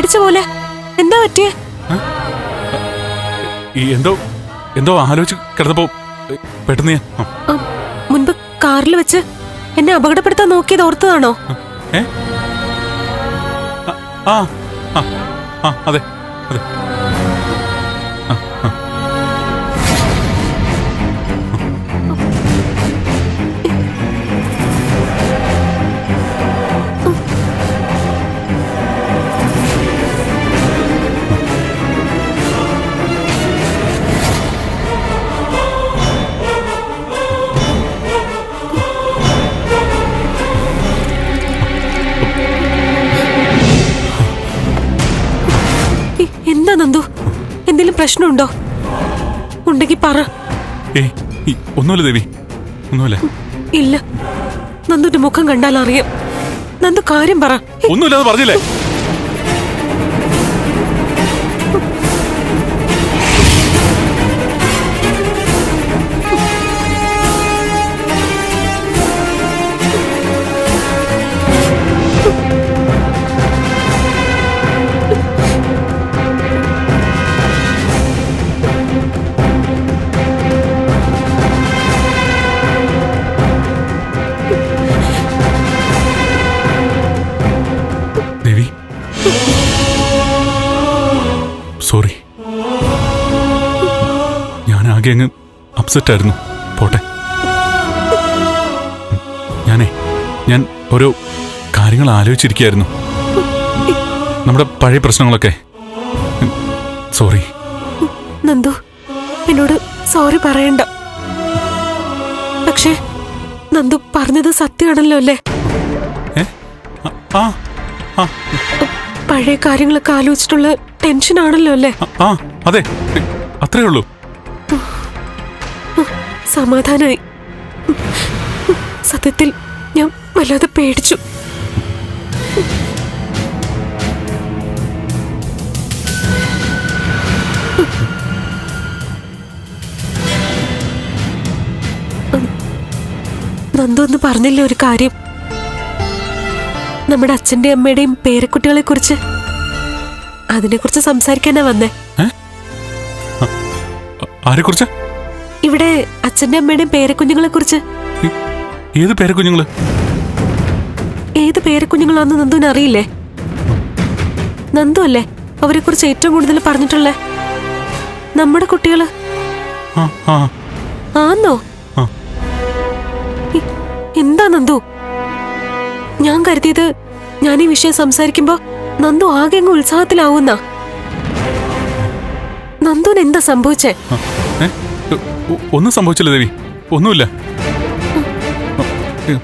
പേടിച്ച പോലെ. എന്താ പറ്റിയേ? എന്തോ എന്തോ ആലോചിച്ച് കിടന്നപ്പോ പെട്ടെന്ന് ഞാൻ മുൻപ് കാറിൽ വെച്ച് എന്നെ അപകടപ്പെടുത്താൻ നോക്കിയത് ഓർത്തതാണോ? ആ അതെ അതെ. പ്രശ്നമുണ്ടോ? ഉണ്ടെങ്കിൽ പറ. ഒന്നുമില്ല ദേവി. ഒന്നുമില്ല. ഇല്ല. നന്ദുന്റെ മുഖം കണ്ടാൽ അറിയാം. നന്ദു കാര്യം പറ. ഒന്നുമില്ല പറഞ്ഞില്ലേ? ആകെ അങ്ങ് അപ്സെറ്റ് ആയിരുന്നു. പോട്ടെ. ഞാനേ ഞാൻ ഓരോ കാര്യങ്ങൾ ആലോചിച്ചിരിക്കുകയായിരുന്നു. നമ്മുടെ പഴയ പ്രശ്നങ്ങളൊക്കെ. സോറി നന്ദു എന്നോട് സോറി പറയണ്ട. പക്ഷേ നന്ദു പറഞ്ഞത് സത്യമാണല്ലോ അല്ലേ? പഴയ കാര്യങ്ങളൊക്കെ ആലോചിച്ചിട്ടുള്ള ടെൻഷൻ ആണല്ലോ അല്ലേ? അതെ. അത്രേ ഉള്ളൂ. സമാധാനായി. സത്യത്തിൽ ഞാൻ വല്ലാതെ പേടിച്ചു. നന്ദു ഒന്ന് പറഞ്ഞില്ലേ ഒരു കാര്യം? നമ്മുടെ അച്ഛന്റെ അമ്മയുടെയും പേരക്കുട്ടികളെ കുറിച്ച് അതിനെ കുറിച്ച് സംസാരിക്കാനാ വന്നേ. ആരെക്കുറിച്ച്? ഇവിടെ അച്ഛന്റെ അമ്മയുടെയും പേരക്കുഞ്ഞുങ്ങളെ കുറിച്ച് ഏത് പേരക്കുഞ്ഞുങ്ങൾ? ഏത് പേരക്കുഞ്ഞുങ്ങളാന്ന് നന്ദുവിന് അറിയില്ലേ? നന്ദു അല്ലേ അവരെ കുറിച്ച് ഏറ്റവും കൂടുതൽ പറഞ്ഞിട്ടുള്ളേ? നമ്മുടെ കുട്ടികൾ? ആന്നോ? എന്താ നന്ദു? ഞാൻ കരുതിയത് ഞാൻ ഈ വിഷയം സംസാരിക്കുമ്പോ നന്ദു ആകെ അങ്ങ് ഉത്സാഹത്തിലാവുന്ന. നന്ദുവിന് എന്താ സംഭവിച്ചേ? ഒന്നും സംഭവിച്ചില്ല ദേവി. ഒന്നുമില്ല.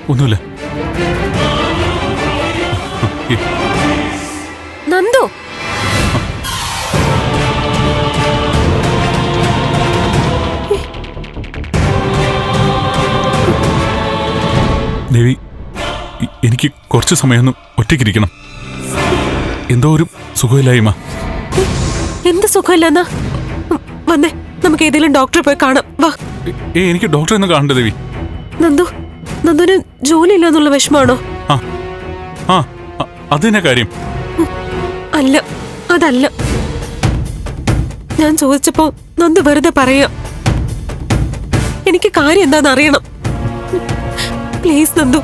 ഒന്നുമില്ല. നന്ദു. ദേവി എനിക്ക് കുറച്ച് സമയമൊന്ന് ഒറ്റയ്ക്കിരിക്കണം. എന്തോ ഒരു സുഖമില്ലായ്മ. എന്ത് സുഖമില്ലെന്നാ? വന്നേ. നമുക്ക് ഏതെങ്കിലും ഡോക്ടറെ പോയി കാണാം. വാ. എനിക്ക് ഡോക്ടറെ ഒന്നും കാണണ്ട ദേവി. നന്ദു നന്ദുവിന് ജോലി എന്നുള്ള വിഷമാണോ? ആ ആ അ- കാര്യം. അല്ല അതല്ല. ഞാൻ ചോദിച്ചപ്പോ നന്ദു വെറുതെ പറയാ എനിക്ക് കാര്യം എന്താന്ന് അറിയണം. പ്ലീസ് നന്ദു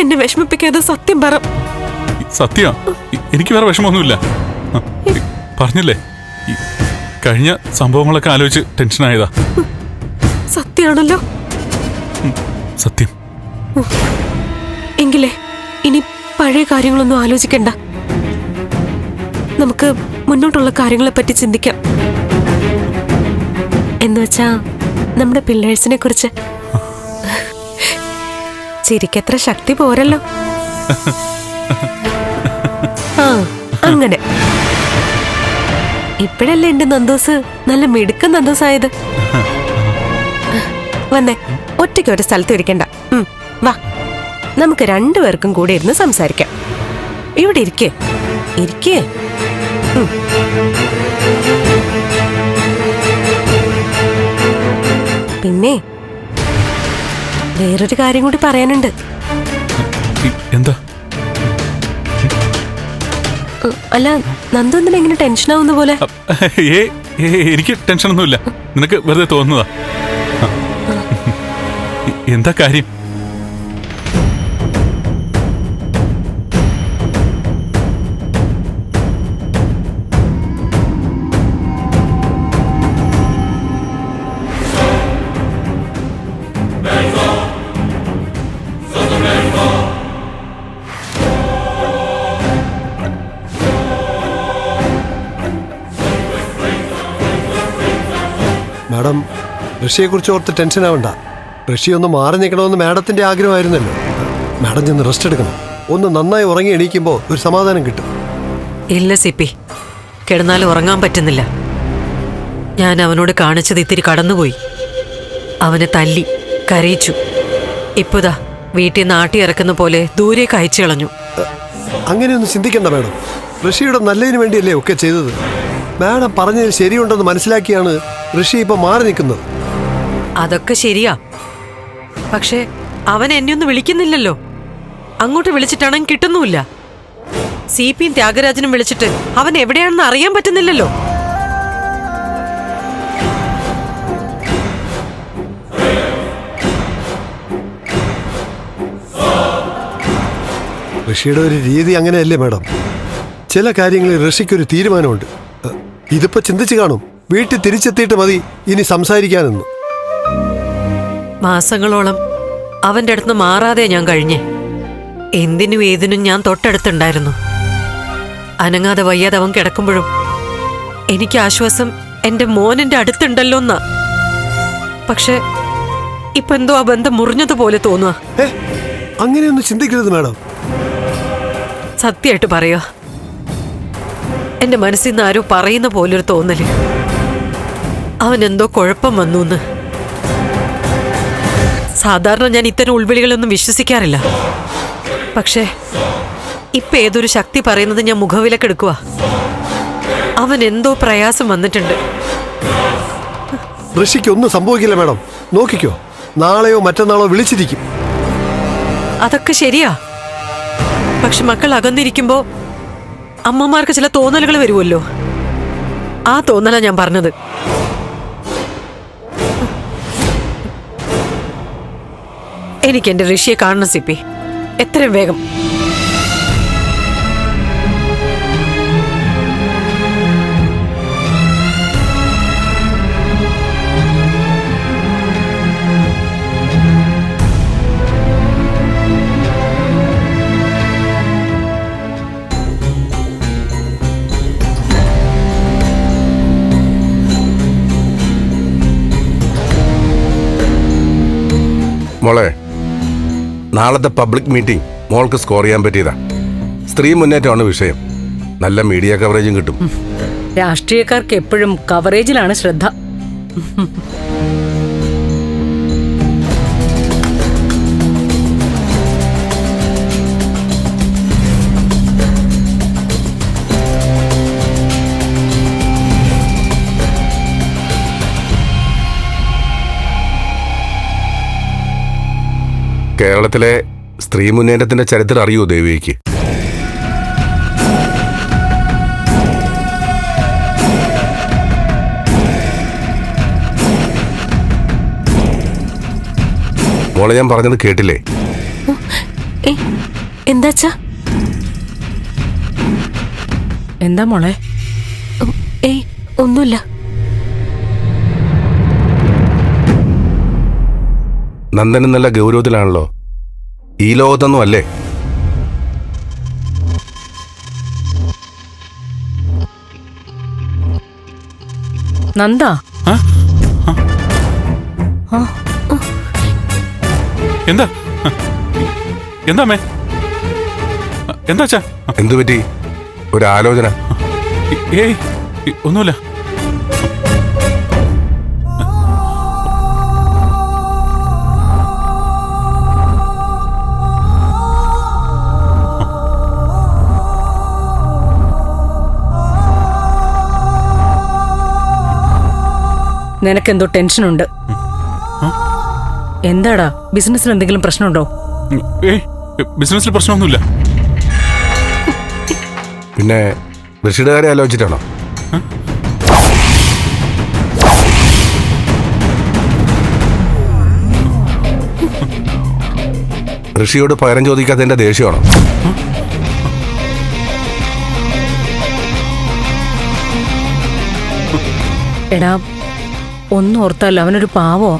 എന്നെ വിഷമിപ്പിക്കാതെ സത്യം പറ. സത്യ? എനിക്ക് വേറെ വിഷമമൊന്നുമില്ല. പറഞ്ഞല്ലേ? കഴിഞ്ഞ സംഭവങ്ങളൊക്കെ ആലോചിച്ച് ടെൻഷനായതാ. സത്യാണല്ലോ. സത്യം. എങ്കിലേ ഇനി പഴയ കാര്യങ്ങളൊന്നും ആലോചിക്കണ്ട. നമുക്ക് മുന്നോട്ടുള്ള കാര്യങ്ങളെ പറ്റി ചിന്തിക്കാം എന്നുവെച്ചാ നമ്മുടെ പില്ലേഴ്സിനെ കുറിച്ച് ചിരിക്കത്ര ശക്തി പോരല്ലോ. ആ അങ്ങനെ. ഇപ്പോഴല്ലേ എന്റെ നന്ദോസ്? നല്ല മിടുക്കൻ നന്ദോസായത്. വന്നേ ഒറ്റയ്ക്ക് ഒരു സ്ഥലത്ത് ഇരിക്കണ്ട. വാ. നമുക്ക് രണ്ടുപേർക്കും കൂടെ ഇരുന്ന് സംസാരിക്കാം. ഇവിടെ ഇരിക്കേ. ഇരിക്കേ. പിന്നെ വേറൊരു കാര്യം കൂടി പറയാനുണ്ട്. എന്താ? അല്ല നന്ദു എങ്ങനെ ടെൻഷൻ ആവുന്ന പോലെ? ഏ, എനിക്ക് ടെൻഷനൊന്നുമില്ല നിനക്ക് വെറുതെ തോന്നുന്നതാ. എന്താ കാര്യം? ഋഷിയെക്കുറിച്ച് ഓർത്ത് ടെൻഷൻ ആവണ്ട. ഋഷി ഒന്ന് മാറി നിൽക്കണമെന്ന് മാഡത്തിന്റെ ആഗ്രഹമായിരുന്നല്ലോ. മാഡം ചെന്ന് റെസ്റ്റ് എടുക്കണം. ഒന്ന് നന്നായി ഉറങ്ങി എണീക്കുമ്പോൾ ഒരു സമാധാനം കിട്ടും. ഇല്ല സിപ്പി. കിടന്നാൽ ഉറങ്ങാൻ പറ്റുന്നില്ല. ഞാൻ അവനോട് കാണിച്ചത് ഇത്തിരി കടന്നുപോയി. അവനെ തല്ലി കരയിച്ചു. ഇപ്പോതാ വീട്ടിൽ നിന്ന് ആട്ടി ഇറക്കുന്ന പോലെ ദൂരേക്ക് അയച്ചു കളഞ്ഞു. അങ്ങനെയൊന്നും ചിന്തിക്കണ്ട മാഡം. ഋഷിയുടെ നല്ലതിന് വേണ്ടിയല്ലേ ഒക്കെ ചെയ്തത്. മാഡം പറഞ്ഞതിൽ ശരിയുണ്ടെന്ന് മനസ്സിലാക്കിയാണ് ഋഷി ഇപ്പൊ മാറി നിൽക്കുന്നത്. അതൊക്കെ ശരിയാ. പക്ഷേ അവൻ എന്നെ ഒന്ന് വിളിക്കുന്നില്ലല്ലോ. അങ്ങോട്ട് വിളിച്ചിട്ടാണെങ്കിൽ കിട്ടുന്നുമില്ല. സി പിയും ത്യാഗരാജനും വിളിച്ചിട്ട് അവൻ എവിടെയാണെന്ന് അറിയാൻ പറ്റുന്നില്ലല്ലോ. ഋഷിയുടെ ഒരു രീതി അങ്ങനെയല്ലേ മാഡം? ചില കാര്യങ്ങളിൽ ഋഷിക്കൊരു തീരുമാനമുണ്ട്. ഇതിപ്പോ ചിന്തിച്ചു കാണും. വീട്ടിൽ തിരിച്ചെത്തിയിട്ട് മതി ഇനി സംസാരിക്കാനെന്ന്. മാസങ്ങളോളം അവന്റെ അടുത്ത് മാറാതെ ഞാൻ കഴിഞ്ഞേ. എന്തിനും ഏതിനും ഞാൻ തൊട്ടടുത്തുണ്ടായിരുന്നു. അനങ്ങാതെ വയ്യാതെ അവൻ കിടക്കുമ്പോഴും എനിക്ക് ആശ്വാസം എന്റെ മോനിന്റെ അടുത്തുണ്ടല്ലോ എന്നാ പക്ഷെ ഇപ്പൊ എന്തോ ആ ബന്ധം മുറിഞ്ഞതുപോലെ തോന്നുക അങ്ങനെയൊന്നും ചിന്തിക്കരുത് മാഡം. സത്യമായിട്ട് പറയുക എന്റെ മനസ്സിൽ നിന്ന് ആരോ പറയുന്ന പോലൊരു തോന്നൽ. അവൻ എന്തോ കുഴപ്പം വന്നു എന്ന് സാധാരണ ഞാൻ ഇത്തരം ഉൾവിളികളൊന്നും വിശ്വസിക്കാറില്ല. പക്ഷേ ഇപ്പൊ ഏതൊരു ശക്തി പറയുന്നത് ഞാൻ മുഖവിലക്കെടുക്കുക അവൻ എന്തോ പ്രയാസം വന്നിട്ടുണ്ട്. ഋഷിക്ക് ഒന്നും സംഭവിക്കില്ല മാഡം. നോക്കിക്കോ. നാളെയോ മറ്റന്നാളോ വിളിച്ചിരിക്കും. അതൊക്കെ ശരിയാ. പക്ഷെ മക്കൾ അകന്നിരിക്കുമ്പോ അമ്മമാർക്ക് ചില തോന്നലുകൾ വരുമല്ലോ. ആ തോന്നലാ ഞാൻ പറഞ്ഞത്. എനിക്ക് എന്റെ ഋഷിയെ കാണണം സിപ്പി. എത്രയും വേഗം. മോളെ നാളത്തെ പബ്ലിക് മീറ്റിംഗ് മോൾക്ക് സ്കോർ ചെയ്യാൻ പറ്റിയതാ. സ്ത്രീ മുന്നേറ്റമാണ് വിഷയം. നല്ല മീഡിയ കവറേജും കിട്ടും. രാഷ്ട്രീയക്കാർക്ക് എപ്പോഴും കവറേജിലാണ് ശ്രദ്ധ. കേരളത്തിലെ സ്ത്രീ മുന്നേറ്റത്തിന്റെ ചരിത്രം അറിയോ ദേവിക്ക് മോളെ ഞാൻ പറഞ്ഞത് കേട്ടില്ലേ? എന്താച്ചാ എന്താ മോളെ? ഏയ് ഒന്നുമില്ല. നന്ദനും നല്ല ഗൗരവത്തിലാണല്ലോ. ഈ ലോകത്തൊന്നും അല്ലേ? നന്ദ. എന്താ? എന്താ മേ എന്താ എന്തു പറ്റി ഒരു ആലോചന. ഏയ്, ഒന്നുമില്ല. നിനക്കെന്തോ ടെൻഷനുണ്ട്. എന്താടാ? ബിസിനസ്സിൽ എന്തെങ്കിലും പ്രശ്നമുണ്ടോ? ബിസിനസ്സിൽ പ്രശ്നമൊന്നുമില്ല. പിന്നെ ഋഷിയുടെ കാര്യം ആലോചിച്ചിട്ടാണോ? ഋഷിയോട് പകരം ചോദിക്കാത്തതിന്റെ ദേഷ്യമാണോ? എടാ ഒന്നോർത്താൽ അവനൊരു പാവോ?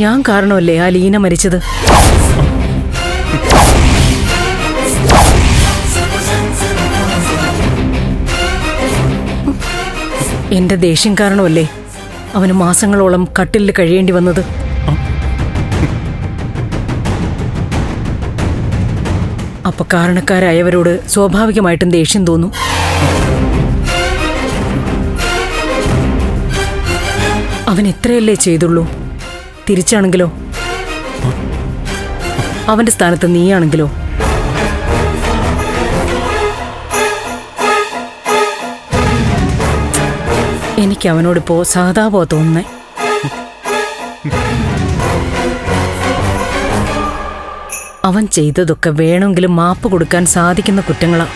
ഞാൻ കാരണമല്ലേ ആ ലീന മരിച്ചത്? എന്റെ ദേഷ്യം കാരണമല്ലേ അവന് മാസങ്ങളോളം കട്ടിലിൽ കഴിയേണ്ടി വന്നത്? അപ്പൊ കാരണക്കാരായവരോട് സ്വാഭാവികമായിട്ടും ദേഷ്യം തോന്നും? അവൻ ഇത്രയല്ലേ ചെയ്തുള്ളൂ? തിരിച്ചാണെങ്കിലോ? അവന്റെ സ്ഥാനത്ത് നീയാണെങ്കിലോ? എനിക്ക് അവനോടിപ്പോ സഹതാപോ തോന്നുന്നേ. അവൻ ചെയ്തതൊക്കെ വേണമെങ്കിലും മാപ്പ് കൊടുക്കാൻ സാധിക്കുന്ന കുറ്റങ്ങളാ.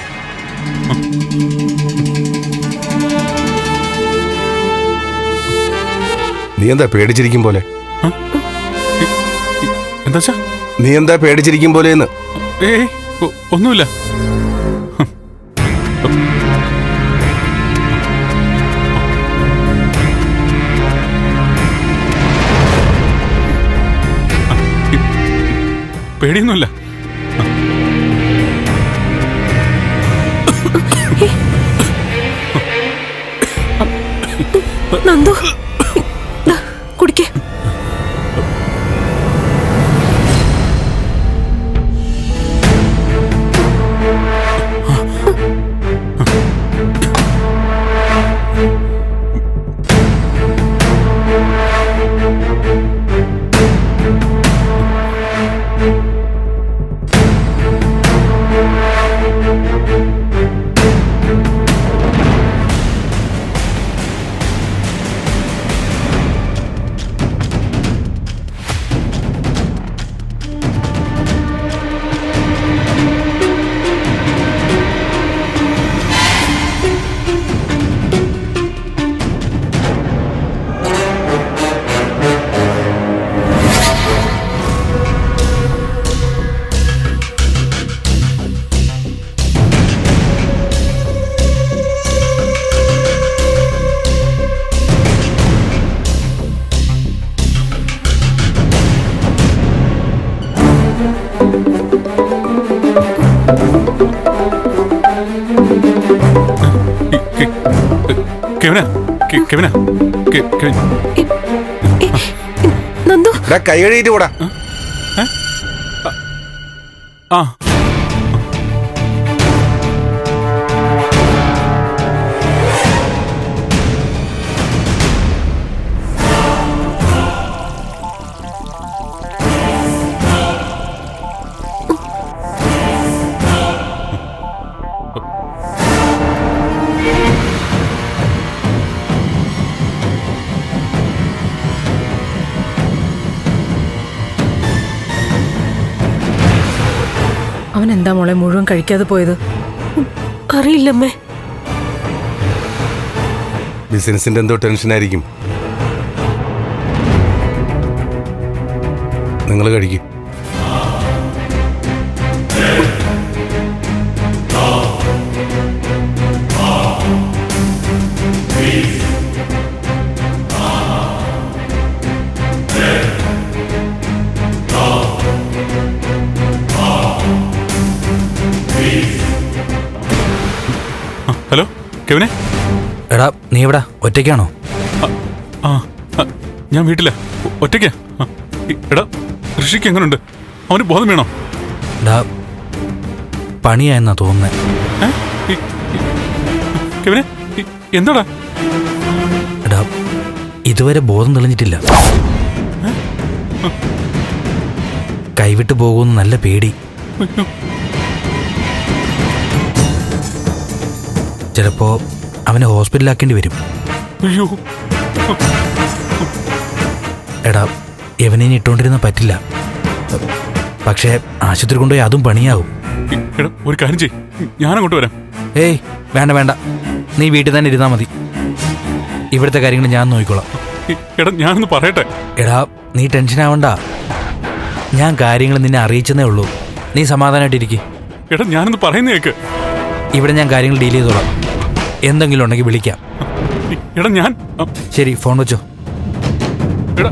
നീ എന്താ പേടിച്ചിരിക്കും പോലെ? എന്താ നീ എന്താ പേടിച്ചിരിക്കും പോലെ എന്ന്? ഏയ് ഒന്നുമില്ല. പേടിയൊന്നുമില്ല. നന്ദു. കെവിനാ? കെവിനാ കെവിൻ നന്ദു. കൈ കഴുകിയിട്ട് കൂടാ. ആ. എന്താ മോളെ മുഴുവൻ കഴിക്കാതെ പോയത്? അറിയില്ലമ്മേ. ബിസിനസിന്റെ എന്തോ ടെൻഷൻ ആയിരിക്കും. നിങ്ങൾ കഴിക്കും. കെവിനെ? എടാ നീ എവിടാ? ഒറ്റയ്ക്കാണോ? ആ ഞാൻ വീട്ടിലാ. ഒറ്റയ്ക്കാ? എടാ ഋഷിക്ക് എങ്ങനുണ്ട്? അവന് ബോധം വേണോ? എടാ പണിയായെന്നാ തോന്നുന്നത് ഈ- കെവിനെ എന്താടാ? എടാ ഇതുവരെ ബോധം തെളിഞ്ഞിട്ടില്ല. കൈവിട്ട് പോകുമെന്ന് നല്ല പേടി. ചിലപ്പോ അവനെ ഹോസ്പിറ്റലാക്കേണ്ടി വരും. അയ്യോ. എടാ എവനെ ഇട്ടുകൊണ്ടിരുന്ന പറ്റില്ല. പക്ഷേ ആശുപത്രി കൊണ്ടുപോയി അതും പണിയാവും. എടാ ഒരു കാര്യം ചെയ് ഞാൻ അങ്ങോട്ട് വരാം. ഏയ് വേണ്ട വേണ്ട. നീ വീട്ടിൽ തന്നെ ഇരുന്നാൽ മതി. ഇവിടുത്തെ കാര്യങ്ങൾ ഞാൻ നോക്കിക്കോളാം. എടാ ഞാനൊന്ന് പറയട്ടെ. എടാ നീ ടെൻഷൻ ആവണ്ട. ഞാൻ കാര്യങ്ങൾ നിന്നെ അറിയിച്ചെന്നേ ഉള്ളൂ. നീ സമാധാനമായിട്ടിരിക്കും. എടാ ഞാനൊന്ന് പറയുന്ന കേക്ക്. ഇവിടെ ഞാൻ കാര്യങ്ങൾ ഡീൽ ചെയ്തോളാം. എന്തെങ്കിലും ഉണ്ടെങ്കിൽ വിളിക്കാം. എടാ ഞാൻ ശരി ഫോൺ വെച്ചോ. എടാ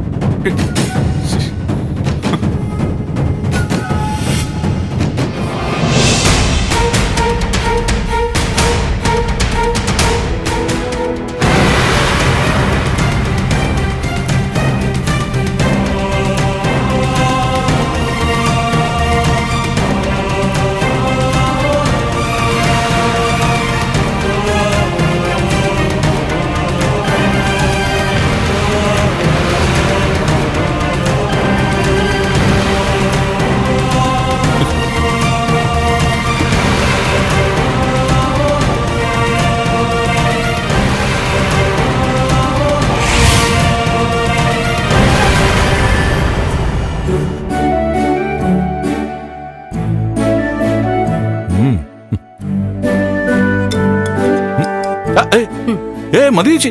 മതി ചേച്ചി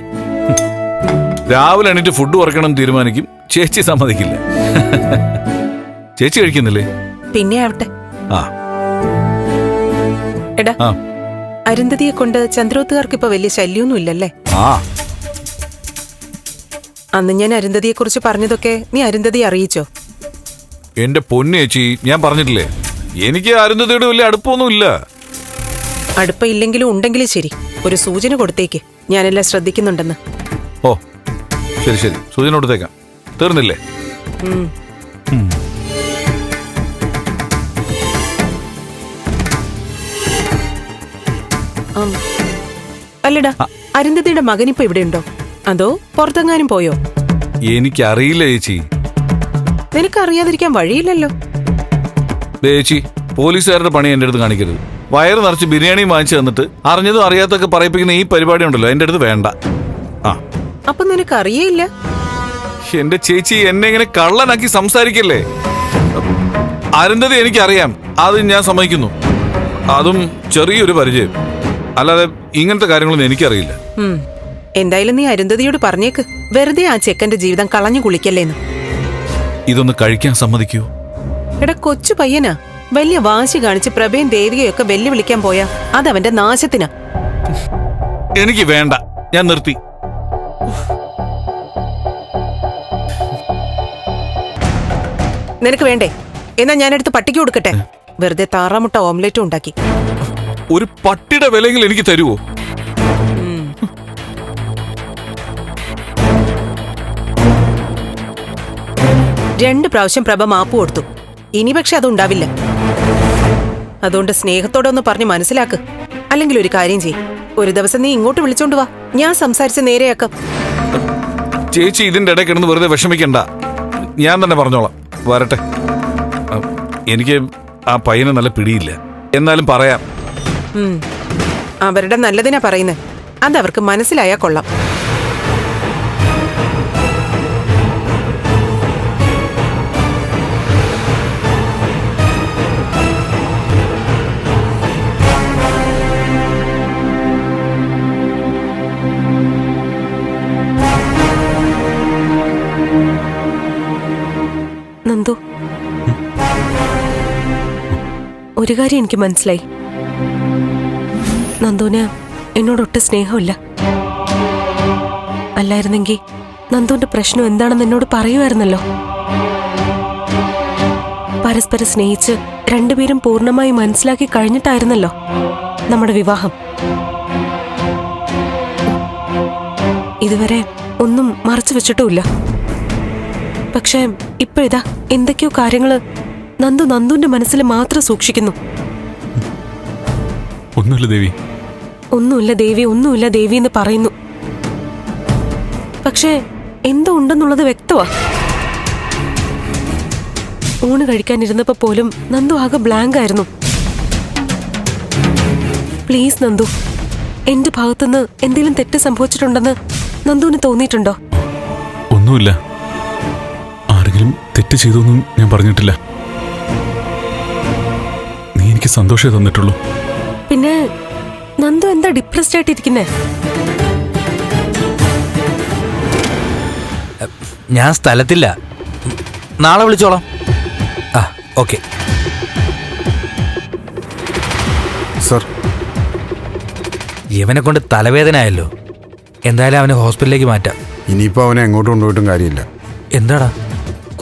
രാവിലെ എണീറ്റ് ഫുഡ് കുറയ്ക്കണം തീരുമാനിക്കും. ചേച്ചി സമ്മതിക്കില്ല. ചേച്ചി കഴിക്കുന്നില്ലേ? പിന്നെ ആവട്ടെ. ആ. എടാ ആ. അരുന്ധതിയെ കൊണ്ട് ചന്ദ്രോത്തുകാർക്ക് ഇപ്പൊ വലിയ ശല്യമൊന്നും ഇല്ലല്ലേ? ആ. അന്ന് ഞാൻ അരുന്ധതിയെ കുറിച്ച് പറഞ്ഞതൊക്കെ നീ അരുന്ധതി അറിയിച്ചോ? എന്റെ പൊന്നു ചേച്ചി ഞാൻ പറഞ്ഞിട്ടില്ലേ? എനിക്ക് അരുന്ധതിയുടെ വലിയ അടുപ്പമൊന്നുമില്ല അടുപ്പം ഇല്ലെങ്കിലും ഉണ്ടെങ്കിലും ശരി. ഒരു സൂചന കൊടുത്തേക്ക്. ഞാനെല്ലാം ശ്രദ്ധിക്കുന്നുണ്ടെന്ന്. ഓ ശരി ശരി. സൂചന കൊടുത്തേക്കാം തീർന്നില്ലേ? അല്ലടാ അരുന്ധതിയുടെ മകനിപ്പോ ഇവിടെ ഉണ്ടോ അതോ പുറത്തെങ്ങാനും പോയോ? എനിക്കറിയില്ല ചേച്ചി. നിനക്ക് അറിയാതിരിക്കാൻ വഴിയില്ലല്ലോ ചേച്ചി പോലീസുകാരുടെ പണി എന്റെ അടുത്ത് കാണിക്കരുത്. വയറ് നിറച്ച് ബിരിയാണിയും വാങ്ങിച്ചു തന്നിട്ട് അറിഞ്ഞതും അറിയാത്തൊക്കെ പറയിപ്പിക്കുന്ന ഈ പരിപാടി ഉണ്ടല്ലോ എന്റെ അടുത്ത് വേണ്ട. ആ. അപ്പൊ നിനക്ക് അറിയില്ല എന്റെ ചേച്ചി എന്നെ ഇങ്ങനെ കള്ളനാക്കി സംസാരിക്കല്ലേ? അരുന്ധതി എനിക്കറിയാം അത് ഞാൻ സമ്മതിക്കുന്നു. അതും ചെറിയൊരു പരിചയം. അല്ലാതെ ഇങ്ങനത്തെ കാര്യങ്ങളൊന്നും എനിക്കറിയില്ല. എന്തായാലും നീ അരുന്ധതിയോട് പറഞ്ഞേക്ക്. വെറുതെ ആ ചെക്കന്റെ ജീവിതം കളഞ്ഞു കുളിക്കല്ലേന്ന്. ഇതൊന്ന് കഴിക്കാൻ സമ്മതിക്കൂ. എടാ കൊച്ചു പയ്യനാ. വലിയ വാശി കാണിച്ച് പ്രഭയും ദേവികയൊക്കെ വെല്ലുവിളിക്കാൻ പോയാ. അവന്റെ നാശത്തിനാ. എനിക്ക് വേണ്ട. ഞാൻ നിർത്തി. നിനക്ക് വേണ്ടേ? എന്നാ ഞാനെടുത്ത് പട്ടിക്ക് കൊടുക്കട്ടെ. വെറുതെ താറാമുട്ട ഓംലെറ്റും ഉണ്ടാക്കി. ഒരു പട്ടിയുടെ വിലയെങ്കിലും എനിക്ക് തരുവോ? രണ്ട് പ്രാവശ്യം പ്രഭ മാപ്പ് കൊടുത്തു. ഇനി പക്ഷെ അതുണ്ടാവില്ല അതുകൊണ്ട് സ്നേഹത്തോടെ ഒന്ന് പറഞ്ഞ് മനസ്സിലാക്ക്. അല്ലെങ്കിൽ ഒരു കാര്യം ചെയ് ഒരു ദിവസം നീ ഇങ്ങോട്ട് വിളിച്ചോണ്ട് വാ. ഞാൻ സംസാരിച്ച് നേരെയാക്കാം. ചേച്ചി ഇതിന്റെ ഇടയ്ക്ക് കിടന്ന് വെറുതെ വിഷമിക്കണ്ട. ഞാൻ തന്നെ പറഞ്ഞോളാം. വരട്ടെ. എനിക്ക് ആ പയ്യനെ നല്ല പിടിയില്ല. എന്നാലും പറയാം. ഉം. അവരുടെ നല്ലതിനാ പറയുന്നത് അതവർക്ക് മനസ്സിലായാ കൊള്ളാം. നന്ദു. ഒരു കാര്യം എനിക്ക് മനസ്സിലായി. നന്ദുവിന് എന്നോടൊട്ട് സ്നേഹമില്ല. അല്ലായിരുന്നെങ്കിൽ നന്ദുവിന്റെ പ്രശ്നം എന്താണെന്ന് എന്നോട് പറയുമായിരുന്നല്ലോ. പരസ്പരം സ്നേഹിച്ച് രണ്ടുപേരും പൂർണമായി മനസ്സിലാക്കി കഴിഞ്ഞിട്ടായിരുന്നല്ലോ നമ്മുടെ വിവാഹം. ഇതുവരെ ഒന്നും മറച്ചു വെച്ചിട്ടുമില്ല. പക്ഷേ ഇപ്പോഴിതാ എന്തൊക്കെയോ കാര്യങ്ങൾ നന്ദു നന്ദുന്റെ മനസ്സിൽ മാത്രം സൂക്ഷിക്കുന്നു. ഒന്നുമില്ല ദേവി. ഒന്നുമില്ല ദേവി ഒന്നുമില്ല ദേവി എന്ന് പറയുന്നു. പക്ഷേ എന്തോ ഉണ്ടെന്നുള്ളത് വ്യക്തമാ. ഊണ് കഴിക്കാനിരുന്നപ്പോ പോലും നന്ദു ആകെ ബ്ലാങ്ക് ആയിരുന്നു. പ്ലീസ് നന്ദു എന്റെ ഭാഗത്തുനിന്ന് എന്തെങ്കിലും തെറ്റ് സംഭവിച്ചിട്ടുണ്ടെന്ന് നന്ദുവിന് തോന്നിയിട്ടുണ്ടോ? ഒന്നുമില്ല. തെറ്റ് ചെയ്തൊന്നും ഞാൻ പറഞ്ഞിട്ടില്ല. നീ എനിക്ക് സന്തോഷേ തന്നിട്ടുള്ളൂ. പിന്നെ നന്ദു എന്താ ഡിപ്രസ്ഡ് ആയിട്ടിരിക്കുന്നേ? ഞാൻ സ്ഥലത്തില്ല. നാളെ വിളിച്ചോളാം. ആ ഓക്കെ. സർ. ഇവനെ കൊണ്ട് തലവേദന ആയല്ലോ. എന്തായാലും അവനെ ഹോസ്പിറ്റലിലേക്ക് മാറ്റാം. ഇനിയിപ്പോൾ അവനെ എങ്ങോട്ട് കൊണ്ടുപോയിട്ടും കാര്യമില്ല. എന്താടാ?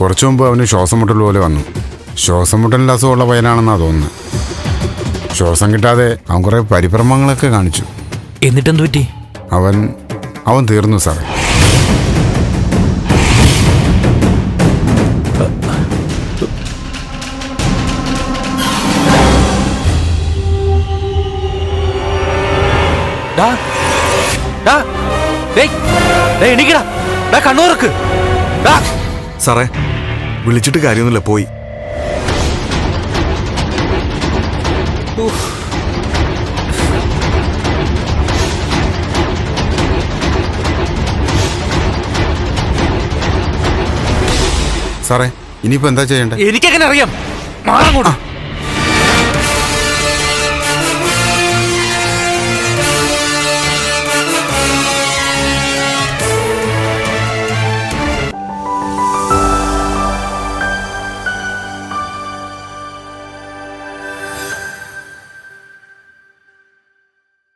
കുറച്ചു മുമ്പ് അവന് ശ്വാസം മുട്ടൽ പോലെ വന്നു. ശ്വാസം മുട്ടലിന്റെ അസുഖമുള്ള പയ്യനാണെന്നാണ് തോന്നുന്നത് ശ്വാസം കിട്ടാതെ അവൻ കുറേ പരിഭ്രമങ്ങളൊക്കെ കാണിച്ചു. എന്നിട്ടെന്ത് പറ്റി? അവൻ അവൻ തീർന്നു സാറേ. എണീക്കടാ. കണ്ണൂർക്ക് സാറേ വിളിച്ചിട്ട് കാര്യമൊന്നുമില്ല പോയി. സാറേ ഇനിയിപ്പോ എന്താ ചെയ്യണ്ടേ? എനിക്കങ്ങനെ അറിയാം? മാറങ്ങോട്ട്.